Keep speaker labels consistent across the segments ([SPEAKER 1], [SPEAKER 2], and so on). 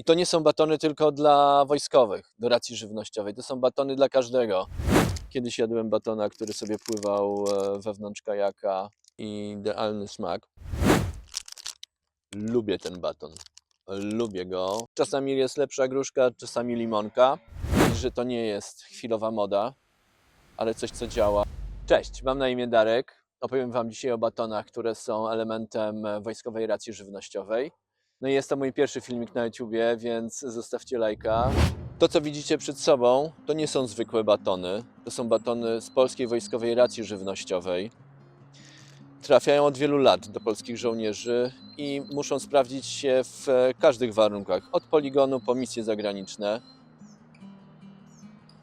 [SPEAKER 1] I to nie są batony tylko dla wojskowych, do racji żywnościowej. To są batony dla każdego. Kiedyś jadłem batona, który sobie pływał e, wewnątrz kajaka idealny smak. Lubię ten baton. Lubię go. Czasami jest lepsza gruszka, czasami limonka. Że to nie jest chwilowa moda, ale coś, co działa. Cześć, mam na imię Darek. Opowiem Wam dzisiaj o batonach, które są elementem wojskowej racji żywnościowej. No i jest to mój pierwszy filmik na YouTubie, więc zostawcie lajka. To, co widzicie przed sobą, to nie są zwykłe batony. To są batony z polskiej wojskowej racji żywnościowej. Trafiają od wielu lat do polskich żołnierzy i muszą sprawdzić się w każdych warunkach, od poligonu po misje zagraniczne.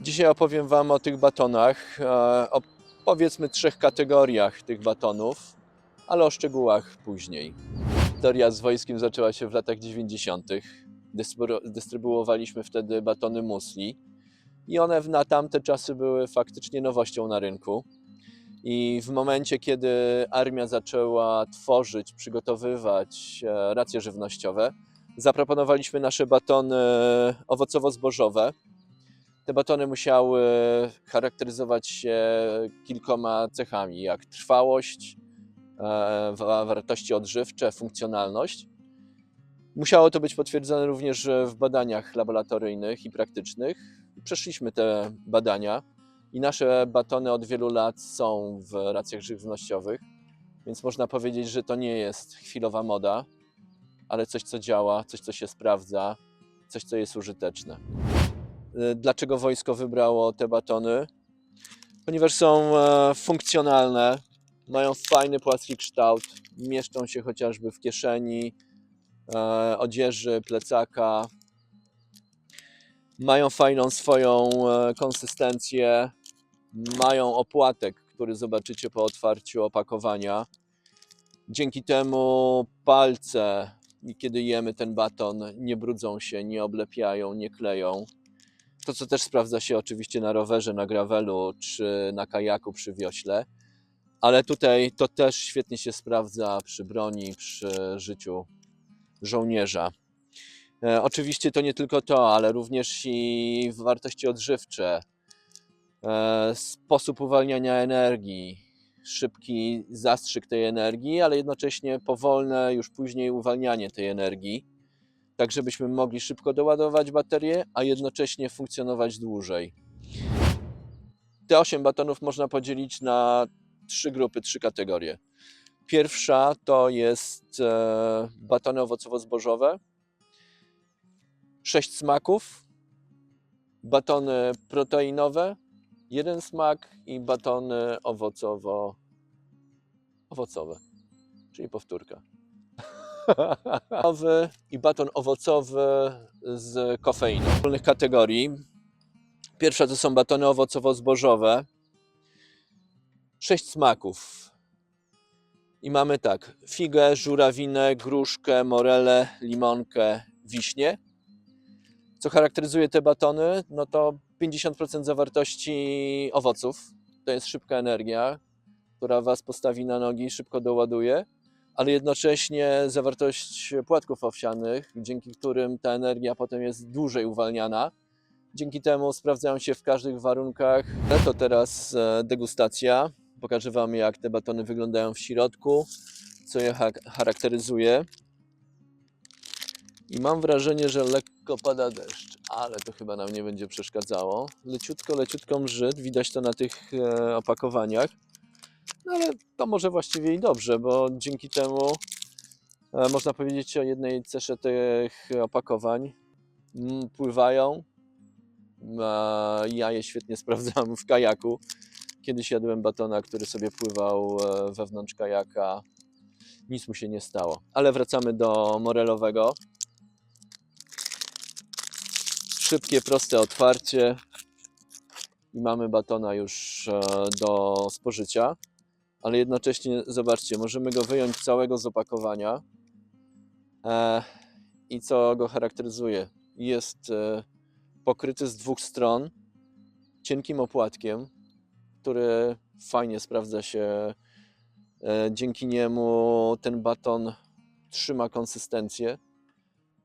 [SPEAKER 1] Dzisiaj opowiem Wam o tych batonach, e, o powiedzmy trzech kategoriach tych batonów, ale o szczegółach później. Historia z wojskiem zaczęła się w latach 90. Dystrybu- Dystrybuowaliśmy wtedy batony musli i one na tamte czasy były faktycznie nowością na rynku. I w momencie, kiedy armia zaczęła tworzyć, przygotowywać e, racje żywnościowe, zaproponowaliśmy nasze batony owocowo-zbożowe. Te batony musiały charakteryzować się kilkoma cechami, jak trwałość, wa- wartości odżywcze, funkcjonalność. Musiało to być potwierdzone również w badaniach laboratoryjnych i praktycznych. Przeszliśmy te badania i nasze batony od wielu lat są w racjach żywnościowych, więc można powiedzieć, że to nie jest chwilowa moda, ale coś, co działa, coś, co się sprawdza, coś, co jest użyteczne. Y, Dlaczego wojsko wybrało te batony? Ponieważ są e, funkcjonalne, mają fajny płaski kształt, mieszczą się chociażby w kieszeni, e, odzieży, plecaka. Mają fajną swoją e, konsystencję, mają opłatek, który zobaczycie po otwarciu opakowania. Dzięki temu palce, kiedy jemy ten baton, nie brudzą się, nie oblepiają, nie kleją. To, co też sprawdza się oczywiście na rowerze, na gravelu czy na kajaku przy wiośle, ale tutaj to też świetnie się sprawdza przy broni, przy życiu żołnierza. E, oczywiście to nie tylko to, ale również i wartości odżywcze, e, sposób uwalniania energii, szybki zastrzyk tej energii, ale jednocześnie powolne już później uwalnianie tej energii, tak żebyśmy mogli szybko doładować baterię, a jednocześnie funkcjonować dłużej. Te 8 batonów można podzielić na trzy grupy, trzy kategorie. Pierwsza to jest e, batony owocowo-zbożowe, sześć smaków, batony proteinowe, jeden smak i batony owocowo owocowe, czyli powtórka. I baton owocowy z kofeiną. Ogólnych kategorii. Pierwsza to są batony owocowo-zbożowe. Sześć smaków. I mamy tak: figę, żurawinę, gruszkę, morelę, limonkę, wiśnię. Co charakteryzuje te batony? No to 50% zawartości owoców. To jest szybka energia, która Was postawi na nogi, szybko doładuje, ale jednocześnie zawartość płatków owsianych, dzięki którym ta energia potem jest dłużej uwalniana. Dzięki temu sprawdzają się w każdych warunkach. To teraz e, degustacja. Pokażę Wam, jak te batony wyglądają w środku, co je charakteryzuje. I mam wrażenie, że lekko pada deszcz, ale to chyba nam nie będzie przeszkadzało. Leciutko, leciutko mrzyd, widać to na tych e, opakowaniach. No ale to może właściwie i dobrze, bo dzięki temu e, można powiedzieć o jednej cesze tych opakowań. Mm, Pływają. E, Ja je świetnie sprawdzam w kajaku. Kiedyś jadłem batona, który sobie pływał e, wewnątrz kajaka. Nic mu się nie stało. Ale wracamy do morelowego. Szybkie, proste otwarcie. I mamy batona już e, do spożycia. Ale jednocześnie, zobaczcie, możemy go wyjąć całego z opakowania. E, I co go charakteryzuje? Jest pokryty z dwóch stron cienkim opłatkiem, który fajnie sprawdza się. E, Dzięki niemu ten baton trzyma konsystencję.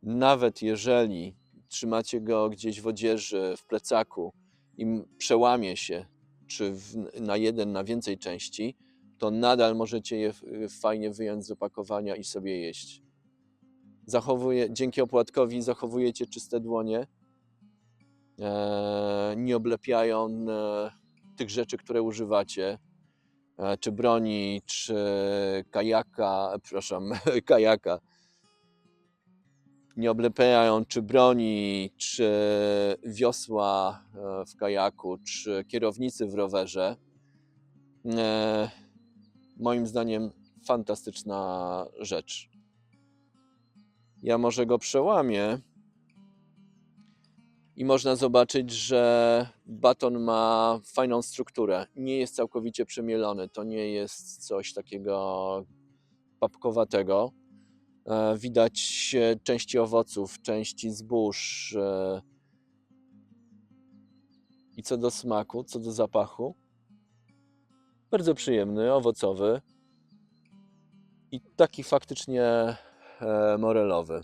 [SPEAKER 1] nawet jeżeli trzymacie go gdzieś w odzieży, w plecaku i przełamie się, czy w, na jeden, na więcej części, to nadal możecie je f- fajnie wyjąć z opakowania i sobie jeść. Zachowuje, dzięki opłatkowi zachowujecie czyste dłonie, e, nie oblepiają e, tych rzeczy, które używacie, e, czy broni, czy kajaka, przepraszam, kajaka, nie oblepiają czy broni, czy wiosła e, w kajaku, czy kierownicy w rowerze. E, Moim zdaniem fantastyczna rzecz. Ja może go przełamię i można zobaczyć, że baton ma fajną strukturę. Nie jest całkowicie przemielony. To nie jest coś takiego papkowatego. E, Widać części owoców, części zbóż. e. I co do smaku, co do zapachu, bardzo przyjemny, owocowy i taki faktycznie e, morelowy.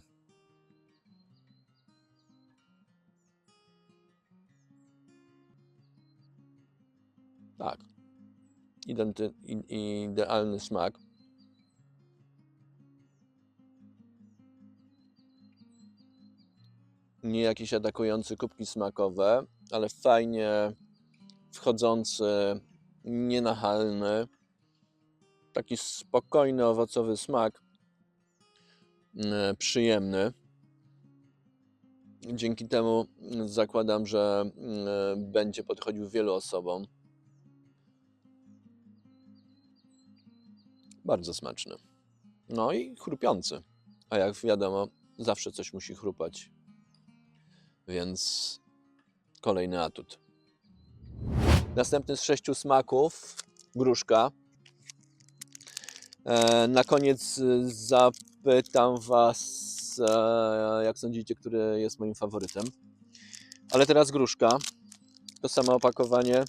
[SPEAKER 1] Identy, idealny smak. Nie jakieś atakujące kubki smakowe, ale fajnie wchodzący, nienachalny, taki spokojny, owocowy smak, mm, przyjemny. Dzięki temu zakładam, że mm, będzie podchodził wielu osobom. Bardzo smaczny. No i chrupiący. A jak wiadomo, zawsze coś musi chrupać. Więc kolejny atut. Następny z sześciu smaków gruszka. E, Na koniec y, zapytam Was, e, jak sądzicie, który jest moim faworytem. Ale teraz gruszka. To samo opakowanie.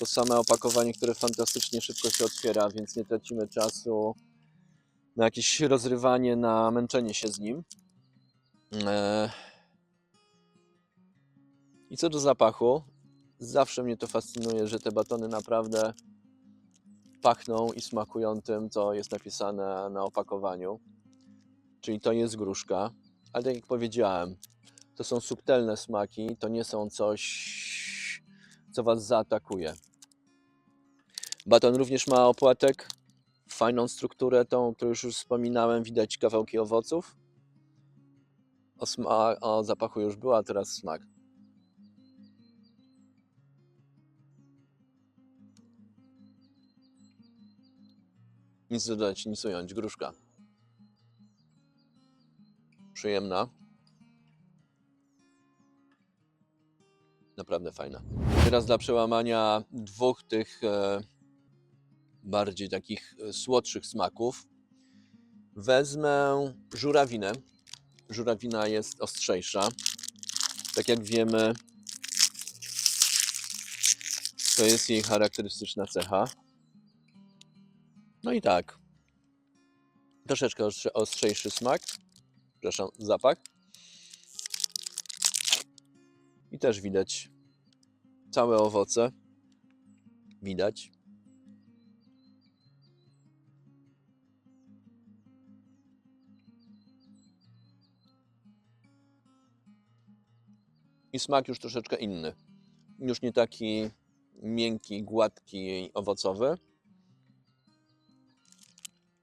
[SPEAKER 1] To same opakowanie, które fantastycznie szybko się otwiera, więc nie tracimy czasu na jakieś rozrywanie, na męczenie się z nim. E, I co do zapachu, zawsze mnie to fascynuje, że te batony naprawdę pachną i smakują tym, co jest napisane na opakowaniu. Czyli to jest gruszka, ale tak jak powiedziałem, to są subtelne smaki, to nie są coś, co Was zaatakuje. Baton również ma opłatek, fajną strukturę, tą, którą już wspominałem, widać kawałki owoców. O, o zapachu już była, teraz smak. Nic dodać, nic ująć. Gruszka. Przyjemna. Naprawdę fajna. Teraz dla przełamania dwóch tych e, bardziej takich e, słodszych smaków wezmę żurawinę. Żurawina jest ostrzejsza. Tak jak wiemy, to jest jej charakterystyczna cecha. No i tak. Troszeczkę ostrze- ostrzejszy smak. Przepraszam, zapach. I też widać całe owoce. Widać. I smak już troszeczkę inny. Już nie taki miękki, gładki owocowy.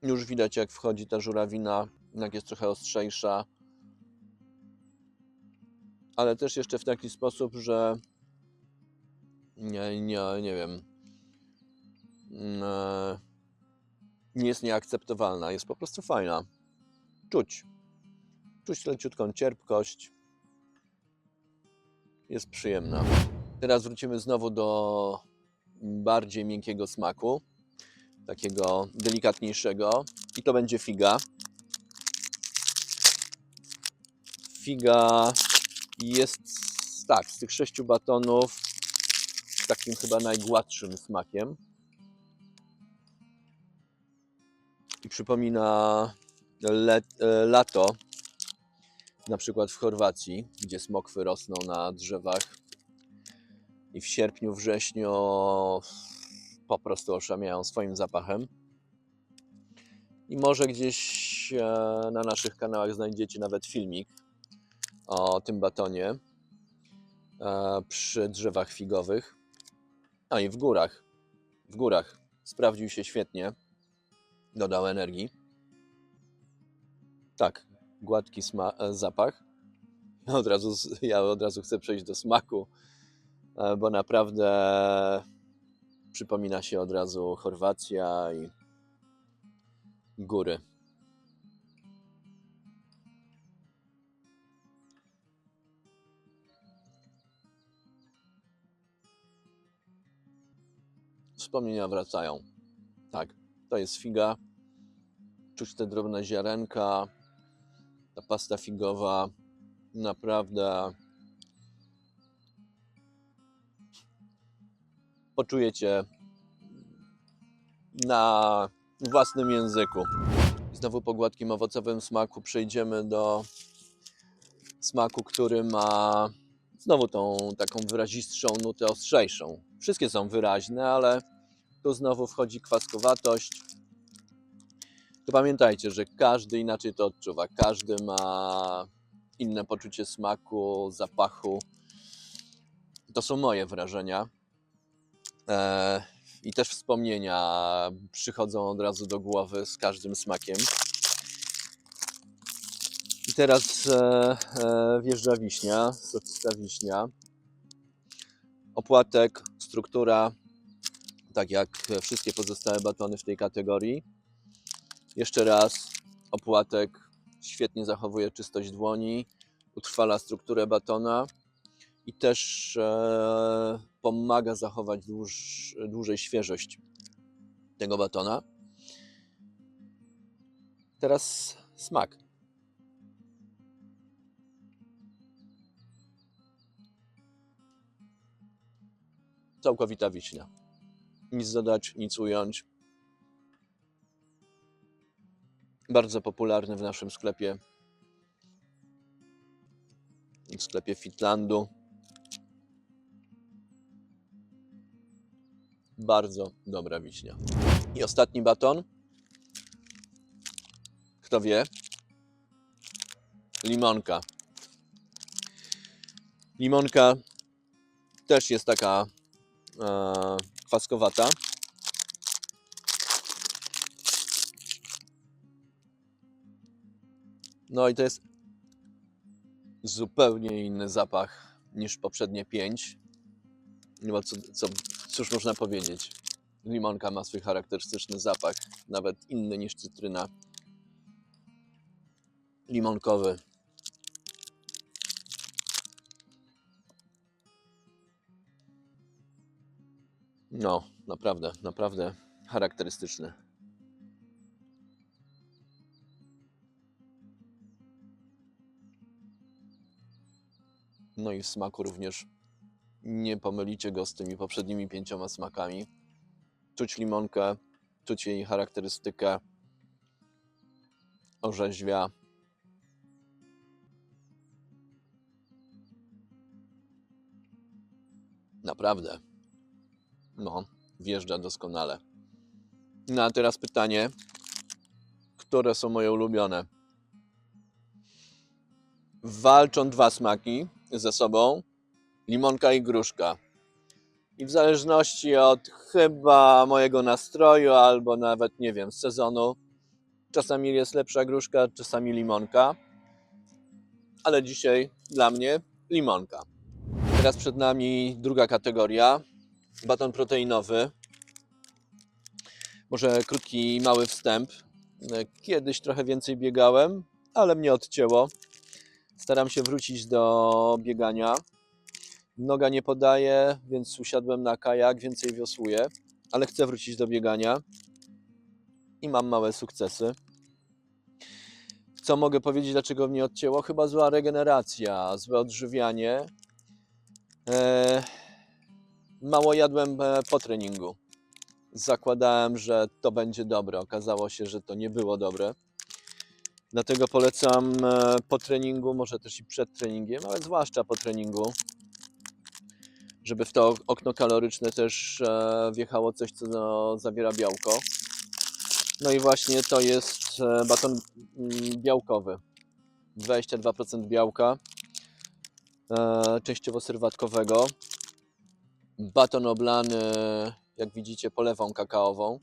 [SPEAKER 1] Już widać, jak wchodzi ta żurawina, jak jest trochę ostrzejsza. Ale też jeszcze w taki sposób, że nie, nie, nie wiem. mm, e, Nie jest nieakceptowalna, jest po prostu fajna. Czuć. Czuć leciutką cierpkość. Jest przyjemna. Teraz wrócimy znowu do bardziej miękkiego smaku takiego delikatniejszego i to będzie figa. Figa jest tak, z tych sześciu batonów takim chyba najgładszym smakiem. I przypomina le, e, lato, na przykład w Chorwacji, gdzie smokwy rosną na drzewach i w sierpniu, wrześniu po prostu oszamiają swoim zapachem. I może gdzieś e, na naszych kanałach znajdziecie nawet filmik o tym batonie e, przy drzewach figowych. A i w górach. W górach sprawdził się świetnie. Dodał energii. Tak, gładki e, zapach. Od, razu, ja od razu chcę przejść do smaku, e, bo naprawdę przypomina się od razu Chorwacja i góry. Wspomnienia wracają. Tak, to jest figa. Czuć te drobne ziarenka. Ta pasta figowa naprawdę poczujecie na własnym języku. Znowu po gładkim owocowym smaku przejdziemy do smaku, który ma znowu tą taką wyrazistszą nutę ostrzejszą. Wszystkie są wyraźne, ale tu znowu wchodzi kwaskowatość. To pamiętajcie, że każdy inaczej to odczuwa. Każdy ma inne poczucie smaku, zapachu. To są moje wrażenia. E, I też wspomnienia przychodzą od razu do głowy z każdym smakiem. I teraz e, e, wjeżdża wiśnia, soczysta wiśnia. Opłatek, struktura, tak jak wszystkie pozostałe batony w tej kategorii. Jeszcze raz, opłatek świetnie zachowuje czystość dłoni, utrwala strukturę batona i też e, pomaga zachować dłuż, dłużej świeżość tego batona. Teraz smak. Całkowita wiśnia. Nic dodać, nic ująć. Bardzo popularny w naszym sklepie. W sklepie Fitlandu. Bardzo dobra wiśnia. I ostatni baton. Kto wie? Limonka. Limonka też jest taka e, kwaskowata. No i to jest zupełnie inny zapach niż poprzednie pięć. No co, co, cóż można powiedzieć? Limonka ma swój charakterystyczny zapach, nawet inny niż cytryna. Limonkowy. No, naprawdę, naprawdę charakterystyczny. No i w smaku również nie pomylicie go z tymi poprzednimi pięcioma smakami. Czuć limonkę, czuć jej charakterystykę orzeźwia. Naprawdę. No, wjeżdża doskonale. No a teraz pytanie, które są moje ulubione? Walczą dwa smaki ze sobą, limonka i gruszka. I w zależności od chyba mojego nastroju, albo nawet nie wiem, sezonu, czasami jest lepsza gruszka, czasami limonka. Ale dzisiaj dla mnie limonka. Teraz przed nami druga kategoria baton proteinowy. Może krótki, mały wstęp. Kiedyś trochę więcej biegałem, ale mnie odcięło. Staram się wrócić do biegania. Noga nie podaje, więc usiadłem na kajak, więcej wiosłuję, ale chcę wrócić do biegania i mam małe sukcesy. Co mogę powiedzieć, dlaczego mnie odcięło? Chyba zła regeneracja, złe odżywianie. Eee, mało jadłem e, po treningu. Zakładałem, że to będzie dobre. Okazało się, że to nie było dobre. Dlatego polecam e, po treningu, może też i przed treningiem, ale zwłaszcza po treningu, żeby w to okno kaloryczne też e, wjechało coś, co no, zawiera białko. No i właśnie to jest e, baton mm, białkowy. 22% białka, częściowo serwatkowego. Baton oblany, jak widzicie, polewą kakaową.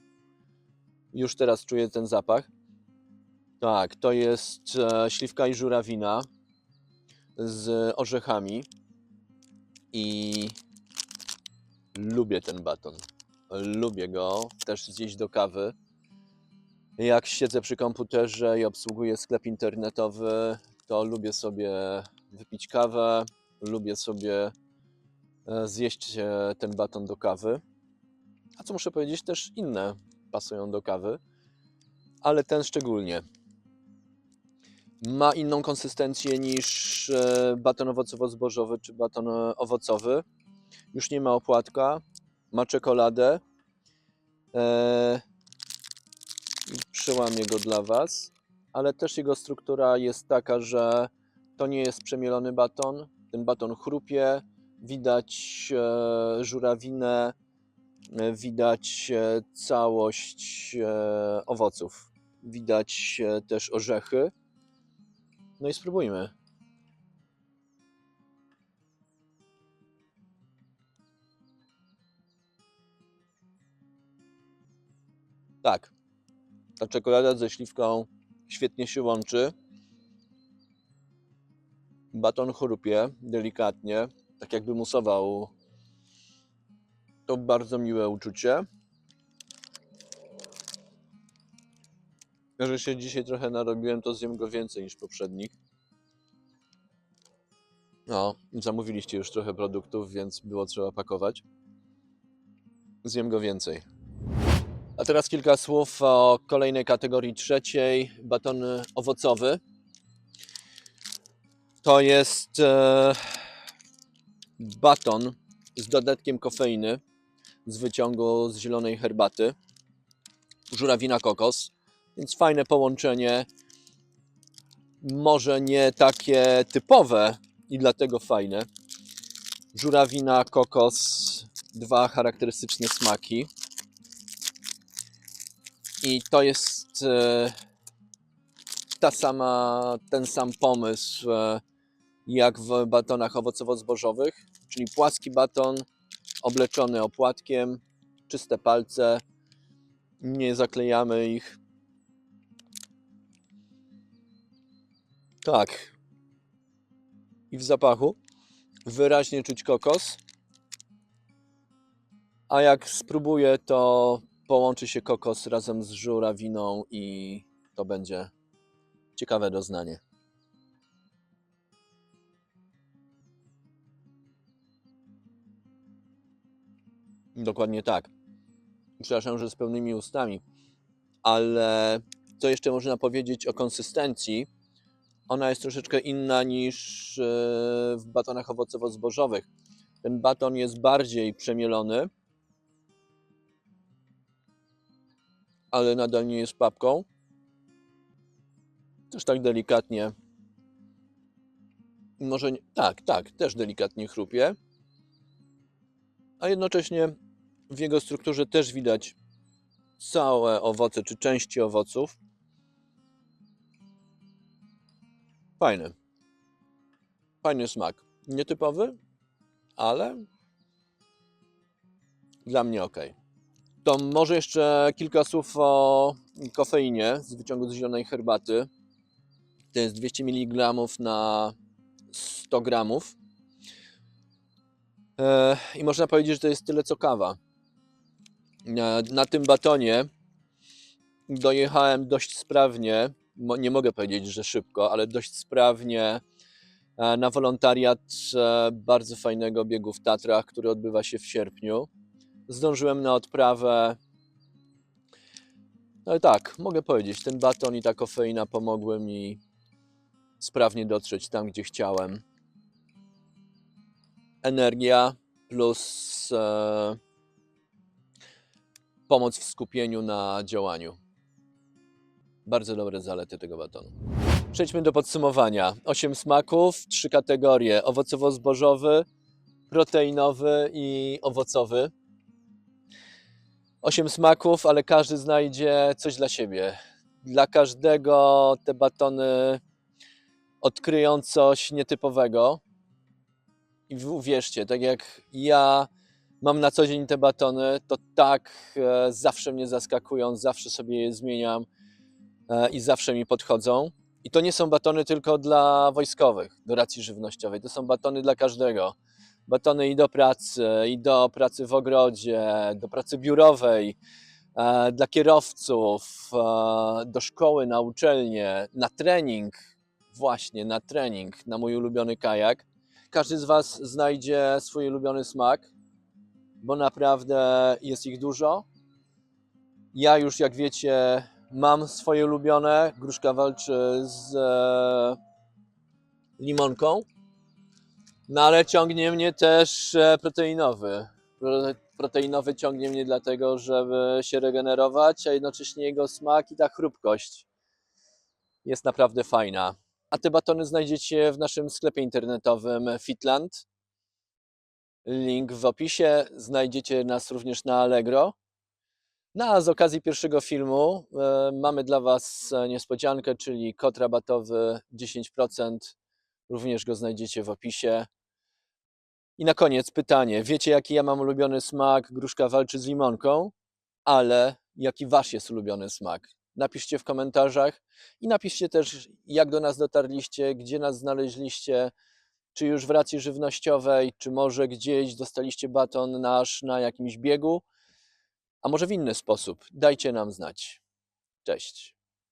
[SPEAKER 1] Już teraz czuję ten zapach. Tak, to jest e, śliwka i żurawina z orzechami. I lubię ten baton. Lubię go też zjeść do kawy. Jak siedzę przy komputerze i obsługuję sklep internetowy, to lubię sobie wypić kawę, lubię sobie e, zjeść e, ten baton do kawy. A co muszę powiedzieć, też inne pasują do kawy, ale ten szczególnie. Ma inną konsystencję niż e, baton owocowo-zbożowy czy baton e, owocowy. Już nie ma opłatka, ma czekoladę. E, Przełamię go dla Was, ale też jego struktura jest taka, że to nie jest przemielony baton. Ten baton chrupie, widać e, żurawinę, e, widać całość e, owoców, widać e, też orzechy. No i spróbujmy. Tak, ta czekolada ze śliwką świetnie się łączy. Baton chrupie delikatnie, tak jakby musował. To bardzo miłe uczucie. Że się dzisiaj trochę narobiłem, to zjem go więcej niż poprzednich. No, zamówiliście już trochę produktów, więc było trzeba pakować. Zjem go więcej. A teraz kilka słów o kolejnej kategorii trzeciej, baton owocowy. To jest e, baton z dodatkiem kofeiny z wyciągu z zielonej herbaty, żurawina kokos, więc fajne połączenie. Może nie takie typowe i dlatego fajne. Żurawina, kokos, dwa charakterystyczne smaki. I to jest e, ta sama, ten sam pomysł e, jak w batonach owocowo-zbożowych, czyli płaski baton obleczony opłatkiem, czyste palce, nie zaklejamy ich. Tak. I w zapachu wyraźnie czuć kokos. A jak spróbuję, to połączy się kokos razem z żurawiną i to będzie ciekawe doznanie. Dokładnie tak. Przepraszam, że z pełnymi ustami, ale co jeszcze można powiedzieć o konsystencji? Ona jest troszeczkę inna niż e, w batonach owocowo-zbożowych. Ten baton jest bardziej przemielony, ale nadal nie jest papką. Też tak delikatnie. Może nie, tak, tak, też delikatnie chrupie. A jednocześnie w jego strukturze też widać całe owoce czy części owoców. Fajny. Fajny smak. Nietypowy, ale dla mnie ok. To może jeszcze kilka słów o kofeinie z wyciągu z zielonej herbaty. To jest 200 mg na 100 gramów. E, I można powiedzieć, że to jest tyle co kawa. E, Na tym batonie dojechałem dość sprawnie. Nie mogę powiedzieć, że szybko, ale dość sprawnie e, na wolontariat e, bardzo fajnego biegu w Tatrach, który odbywa się w sierpniu. Zdążyłem na odprawę. No i tak, mogę powiedzieć, ten baton i ta kofeina pomogły mi sprawnie dotrzeć tam, gdzie chciałem. Energia plus e, pomoc w skupieniu na działaniu. Bardzo dobre zalety tego batonu. Przejdźmy do podsumowania. 8 smaków, trzy kategorie: owocowo-zbożowy, proteinowy i owocowy. 8 smaków, ale każdy znajdzie coś dla siebie. Dla każdego te batony odkryją coś nietypowego. I uwierzcie, tak jak ja mam na co dzień te batony, to tak e, zawsze mnie zaskakują, zawsze sobie je zmieniam i zawsze mi podchodzą. I to nie są batony tylko dla wojskowych, do racji żywnościowej, to są batony dla każdego. Batony i do pracy, i do pracy w ogrodzie, do pracy biurowej, e, dla kierowców, e, do szkoły, na uczelnię, na trening, właśnie na trening, na mój ulubiony kajak. Każdy z Was znajdzie swój ulubiony smak, bo naprawdę jest ich dużo. Ja już, jak wiecie, mam swoje ulubione. Gruszka walczy z e, limonką, no ale ciągnie mnie też e, proteinowy. Pro- Proteinowy ciągnie mnie dlatego, żeby się regenerować, a jednocześnie jego smak i ta chrupkość jest naprawdę fajna. A te batony znajdziecie w naszym sklepie internetowym Fitland. Link w opisie. Znajdziecie nas również na Allegro. No a z okazji pierwszego filmu e, mamy dla Was niespodziankę, czyli kod rabatowy 10%. Również go znajdziecie w opisie. I na koniec pytanie. Wiecie, jaki ja mam ulubiony smak? Gruszka walczy z limonką, ale jaki Wasz jest ulubiony smak? Napiszcie w komentarzach i napiszcie też, jak do nas dotarliście, gdzie nas znaleźliście, czy już w racji żywnościowej, czy może gdzieś dostaliście baton nasz na jakimś biegu, a może w inny sposób. Dajcie nam znać. Cześć.